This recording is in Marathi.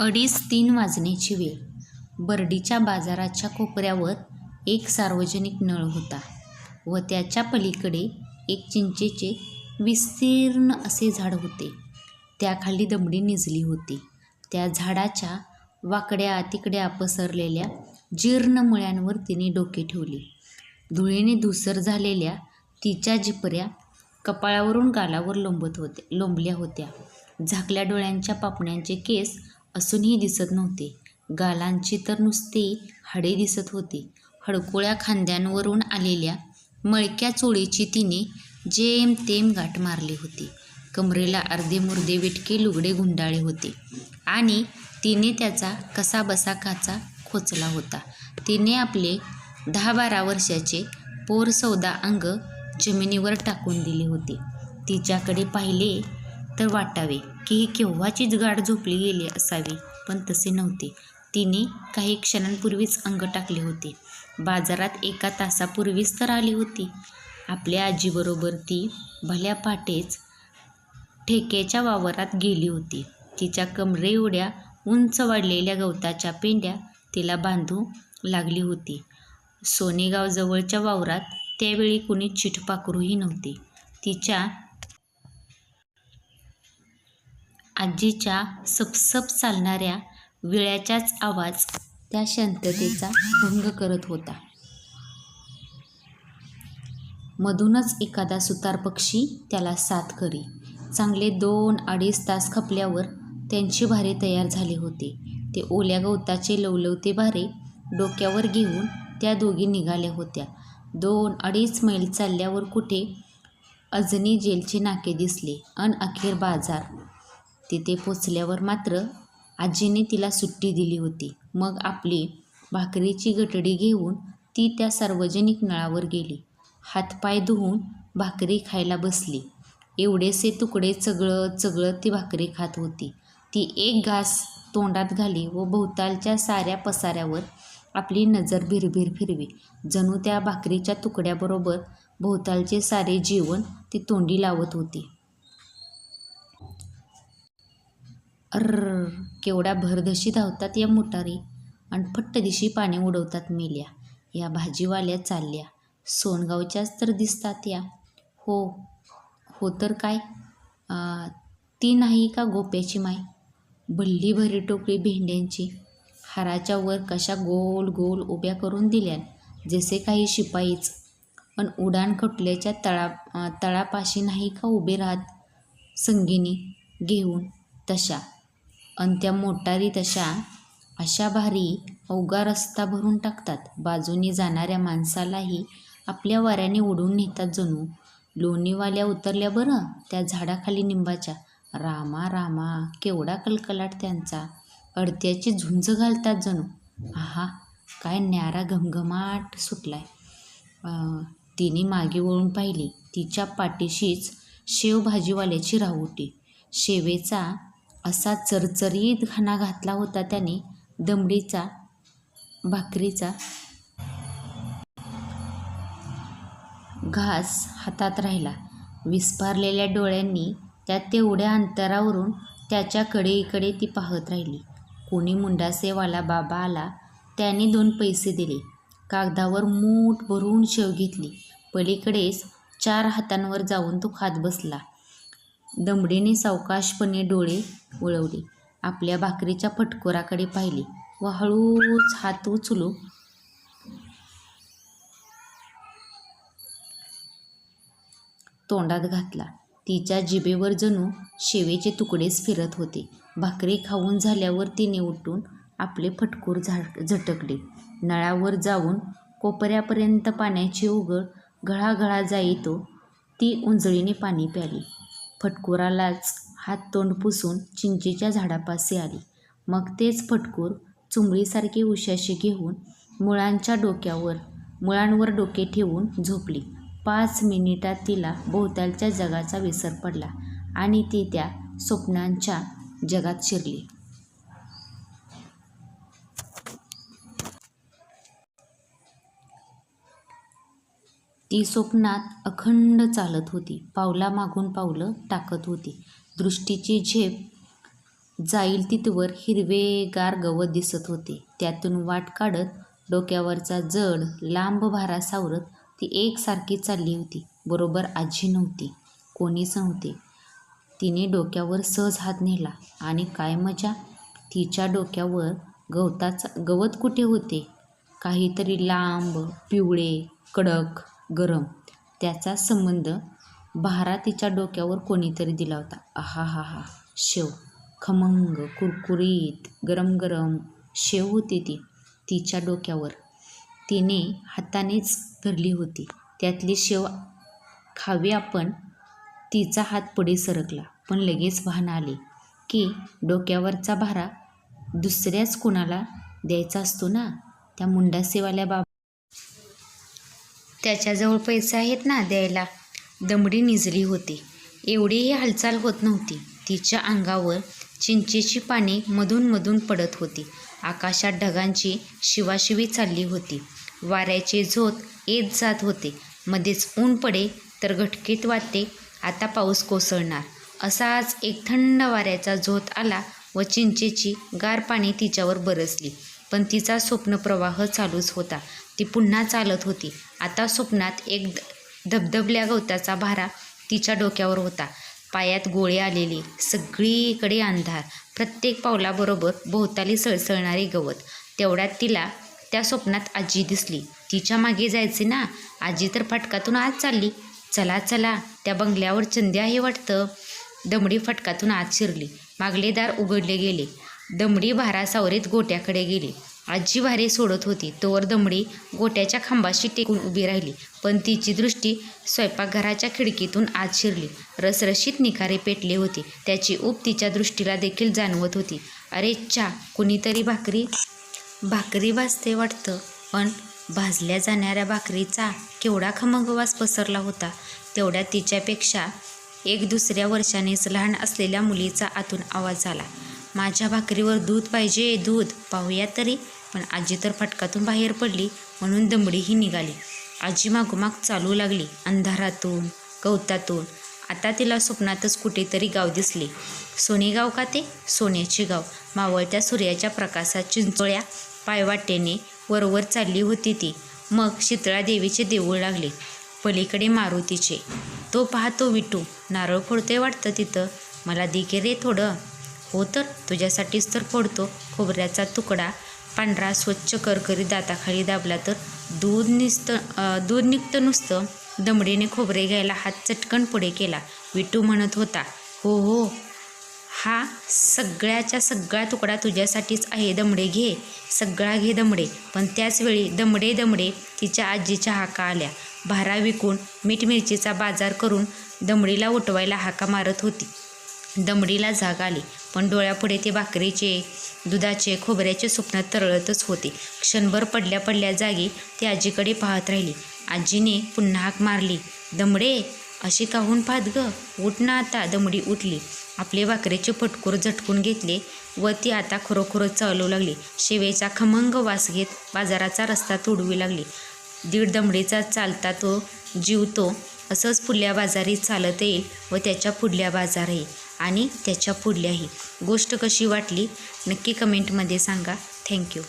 अडीच तीन वाजण्याची वेळ. बर्डीच्या बाजाराच्या कोपऱ्यावर एक सार्वजनिक नळ होता व त्याच्या पलीकडे एक चिंचेचे विस्तीर्ण असे झाड होते. त्याखाली दमडी निजली होती. त्या झाडाच्या वाकड्या तिकड्या पसरलेल्या जीर्ण मुळ्यांवर तिने डोके ठेवले. धुळेने धुसर झालेल्या तिच्या जिपऱ्या कपाळावरून गालावर लोंबत होत्या लोंबल्या होत्या. झाकल्या डोळ्यांच्या पापण्यांचे केस असूनही दिसत नव्हते. गालांची तर नुसती हाडे दिसत होती. हडकुळ्या खांद्यांवरून आलेल्या मळक्या चोळीची तिने जेमतेम गाठ मारली होती. कमरेला अर्धे मुर्दे विटके लुगडे गुंडाळे होते आणि तिने त्याचा कसाबसा काचा खोचला होता. तिने आपले दहा बारा वर्षाचे पोर सौदा अंग जमिनीवर टाकून दिले होते. तिच्याकडे पाहिले तर वाटावे की ही केव्हाचीच गाढ झोपली गेली असावी पण तसे नव्हते. तिने काही क्षणांपूर्वीच अंग टाकले होते. बाजारात एका तासापूर्वीच तर आली होती. आपल्या आजीबरोबर ती भल्या पाटेच ठेक्याच्या वावरात गेली होती. तिच्या कमरे एवढ्या उंच वाढलेल्या गवताच्या पेंढ्या तिला बांधू लागली होती. सोनेगावजवळच्या वावरात त्यावेळी कुणी चिठपाखरूही नव्हते. तिच्या आजीच्या सपसप चालणाऱ्या विळ्याचाच आवाज त्या शांततेचा भंग करत होता. मधूनच एखादा सुतार पक्षी त्याला साथ करी. चांगले दोन अडीच तास खपल्यावर त्यांचे भारे तयार झाले होते. ते ओल्या गवताचे लवलवते भारे डोक्यावर घेऊन त्या दोघी निघाल्या होत्या. दोन अडीच मैल चालल्यावर कुठे अजनी जेलचे नाके दिसले अन अखेर बाजार. तिथे पोचल्यावर मात्र आजीने तिला सुट्टी दिली होती. मग आपली भाकरीची गटडी घेऊन ती त्या सार्वजनिक नळावर गेली. हातपाय धुवून भाकरी खायला बसली. एवढेसे तुकडे चघळत चघळत ती भाकरी खात होती. ती एक घास तोंडात घाली व भोवतालच्या साऱ्या पसाऱ्यावर आपली नजर भिरभिर फिरवी. जणू त्या भाकरीच्या तुकड्याबरोबर भोवतालचे सारे जीवन ती तोंडी लावत होती. अर्र केवढ्या भरधशी धावतात या मोटारी फट्ट फट्टदिशी पाणी उडवतात मेल्या. या भाजीवाल्या चालल्या. सोनगावच्याच तर दिसतात या. हो. हो तर काय. ती नाही का गोप्याची माय. भल्ली टोकळी भेंड्यांची. हाराच्या वर कशा गोल गोल उभ्या करून दिल्या जसे काही शिपाईच. पण उडाण खटल्याच्या तळा तळापाशी नाही का उभे राहत संगिनी घेऊन तशा. आणि त्या मोटारी तशा अशा भारी अवघा रस्ता भरून टाकतात. बाजूने जाणाऱ्या माणसालाही आपल्या वाऱ्याने ओढून नेतात जणू. लोणीवाल्या उतरल्या बरं त्या झाडाखाली निंबाच्या. रामा रामा केवढा कलकलाट त्यांचा. अडत्याची झुंज घालतात जणू. आहा काय न्यारा घमघमाट सुटलाय. तिने मागे वळून पाहिली तिच्या पाठीशीच शेव भाजीवाल्याची राहुटी. शेवेचा असा चरचरीत घाणा घातला होता त्याने. दमडीचा भाकरीचा घास हातात राहिला. विस्फारलेल्या डोळ्यांनी त्या तेवढ्या अंतरावरून त्याच्या कडेइकडे ती पाहत राहिली. कोणी मुंडासेवाला बाबा आला. त्याने दोन पैसे दिले. कागदावर मूठ भरून शेव घेतली. पलीकडेच चार हातांवर जाऊन तो खात बसला. दमडीने सावकाशपणे डोळे वळवले. आपल्या भाकरीच्या फटकोराकडे पाहिले व हळूच हात उचलू तोंडात घातला. तिच्या जिभेवर जणू शेवेचे तुकडेच फिरत होते. भाकरी खाऊन झाल्यावर तिने उठून आपले फटकोर झटकले. नळावर जाऊन कोपऱ्यापर्यंत पाण्याची उघड घळाघळा जाईतो ती उंजळीने पाणी प्याली. फटकुरालाच हात तोंड पुसून चिंचेच्या झाडापाशी आली. मग तेच फटकूर चुंबळीसारखे उशाशी घेऊन मुळांच्या डोक्यावर मुळांवर डोके ठेवून झोपली. पाच मिनिटात तिला भोवतालच्या जगाचा विसर पडला आणि ती त्या स्वप्नांच्या जगात शिरली. ती स्वप्नात अखंड चालत होती. पावलामागून पावलं टाकत होती. दृष्टीची झेप जाईल तिथवर हिरवेगार गवत दिसत होते. त्यातून वाट काढत डोक्यावरचा जड लांब भारा सावरत ती एकसारखी चालली होती. बरोबर आजी नव्हती. कोणीच नव्हते. तिने डोक्यावर सहज हात नेला. आणि काय मजा! तिच्या डोक्यावर गवताचा गवत कुठे होते? काहीतरी लांब पिवळे कडक गरम. त्याचा संबंध भारा तिच्या डोक्यावर कोणीतरी दिला होता. आहा हा हा. शेव. खमंग कुरकुरीत गरम गरम. शेव होती ती तिच्या डोक्यावर. तिने हातानेच धरली होती. त्यातली शेव खावी आपण. तिचा हात पुढे सरकला पण लगेच भान आले की डोक्यावरचा भारा दुसऱ्याच कोणाला द्यायचा असतो ना? त्या मुंडासेवाल्या बाबा त्याच्याजवळ पैसे आहेत ना द्यायला. दमडी निजली होती. एवढीही हालचाल होत नव्हती. तिच्या अंगावर चिंचेची पाने मधून मधून पडत होती. आकाशात ढगांची शिवाशिवी चालली होती. वाऱ्याचे झोत येत जात होते. मध्येच ऊन पडे तर घटकीत वाटते आता पाऊस कोसळणार. असा आज एक थंड वाऱ्याचा झोत आला व चिंचेची गार पाणी तिच्यावर बरसली. पण तिचा स्वप्नप्रवाह चालूच होता. ती पुन्हा चालत होती. आता स्वप्नात एक धबधबल्या गवताचा भारा तिच्या डोक्यावर होता. पायात गोळे आलेले सगळीकडे अंधार. प्रत्येक पावलाबरोबर भोवताली सळसळणारे गवत. तेवढ्यात तिला त्या स्वप्नात आजी दिसली. तिच्यामागे जायचे ना? आजी तर फटकातून आत चालली. चला चला त्या बंगल्यावर चंदी आहे वाटतं. दमडी फटकातून आत शिरली. मागले दार उघडले गेले. दमडी भारा सावरीत गोट्याकडे गेली. आजी भारे सोडत होती. तोवर दमडी गोट्याच्या खांबाशी टेकून उभी राहिली. पण तिची दृष्टी स्वयंपाकघराच्या खिडकीतून आत शिरली. रसरशीत निखारे पेटले होते. त्याची ऊब तिच्या दृष्टीला देखील जाणवत होती. अरे चा कुणीतरी भाकरी भाकरी भाजते वाटतं. पण भाजल्या जाणाऱ्या भाकरीचा केवढा खमंगवास पसरला होता. तेवढ्या तिच्यापेक्षा एक दुसऱ्या वर्षानेच लहान असलेल्या मुलीचा आतून आवाज आला. माझ्या भाकरीवर दूध पाहिजे दूध. पाहूया तरी. पण आजी तर फटकातून बाहेर पडली म्हणून दमडीही निघाली. आजी मागोमाग चालू लागली अंधारातून गवतातून. आता तिला स्वप्नातच कुठेतरी गाव दिसले. सोनेगाव का ते? सोन्याचे गाव. मावळत्या सूर्याच्या प्रकाशात चिंचोळ्या पायवाटेने वरवर चालली होती ती. मग शीतळा देवीचे देऊळ लागले पलीकडे मारुतीचे. तो पाहतो विटू नारळ फोडते वाटतं तिथं. मला दिगे रे थोडं. हो तर तुझ्यासाठीच तर फोडतो. खोबऱ्याचा तुकडा पांढरा स्वच्छ करकरी दाताखाली दाबला तर दूध निसतं दूध निघतं नुसतं. दमडीने खोबरे घ्यायला हात चटकन पुढे केला. विटू म्हणत होता हो हो हा सगळ्याच्या सगळा तुकडा तुझ्यासाठीच आहे दमडे घे सगळा घे दमडे. पण त्याचवेळी दमडे दमडे तिच्या आजीच्या हाका आल्या. भारा विकून मीठ मिरचीचा बाजार करून दमडीला उठवायला हाका मारत होती. दमडीला जाग आली. पण डोळ्यापुढे ते भाकरीचे दुधाचे खोबऱ्याचे स्वप्न तरळतच होते. क्षणभर पडल्या पडल्या जागी ती आजीकडे पाहत राहिली. आजीने पुन्हा हाक मारली. दमडे अशी काहून पाहत ग? उठ ना आता. दमडी उठली. आपले भाकरीचे पटकूर झटकून घेतले व ती आता खरोखरच चालू लागली. शेवेचा खमंग वास घेत बाजाराचा रस्ता तोडवी लागली. दीड दमडीचा चालता तो जीवतो असंच पुढल्या बाजारी चालत येईल व त्याच्या पुढल्या बाजारही. आणि त्याच्या पुढल्याही. गोष्ट कशी वाटली नक्की कमेंटमध्ये सांगा. थँक्यू.